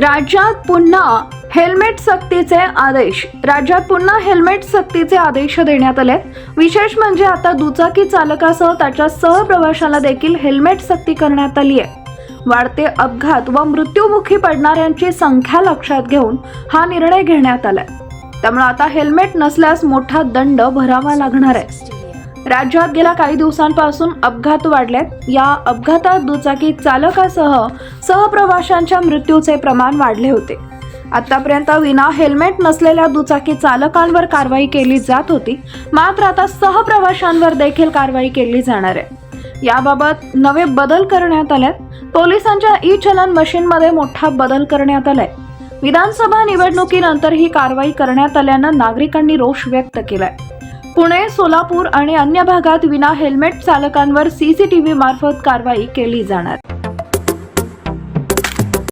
राज्यात पुन्हा हेल्मेट सक्तीचे आदेश. राज्यात पुन्हा हेल्मेट सक्तीचे आदेश देण्यात आले. विशेष म्हणजे आता दुचाकी चालकासह त्याच्या सहप्रवाशाला देखील हेल्मेट सक्ती करण्यात आली आहे. वाढते अपघात व मृत्युमुखी पडणाऱ्यांची संख्या लक्षात घेऊन हा निर्णय घेण्यात आलाय. त्यामुळे आता हेल्मेट नसल्यास मोठा दंड भरावा लागणार आहे. राज्यात गेल्या काही दिवसांपासून अपघात वाढलेत. या अपघातात दुचाकी चालकासह सहप्रवाशांच्या मृत्यूचे प्रमाण वाढले होते. आतापर्यंत विना हेल्मेट नसलेल्या दुचाकी चालकांवर कारवाई केली जात होती. मात्र आता सहप्रवाशांवर देखील कारवाई केली जाणार आहे. याबाबत नवे बदल करण्यात आलेत. पोलिसांच्या ई चलन मशीनमध्ये मोठा बदल करण्यात आलाय. विधानसभा निवडणुकीनंतर ही कारवाई करण्यात आल्यानं नागरिकांनी रोष व्यक्त केलाय. पुणे सोलापूर आणि अन्य भागात विना हेल्मेट चालकांवर सीसीटीव्ही मार्फत कारवाई केली जाणार.